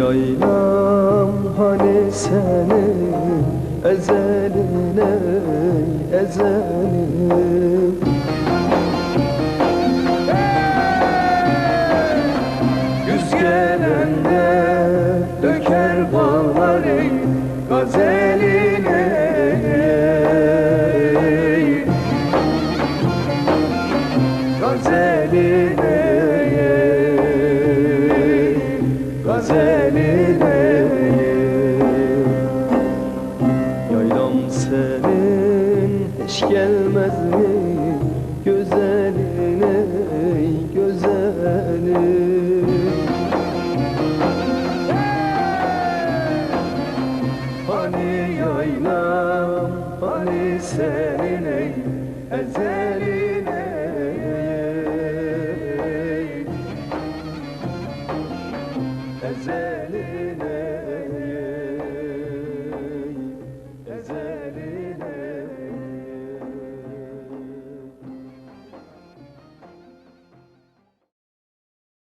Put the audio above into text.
Yaylam hani senin ezelin ey ezelin? Güz döker bağları gazeline Gazeline Senin hiç gelmez mi? Güzeline Hani yaylam, hani senin ey ezeli eline.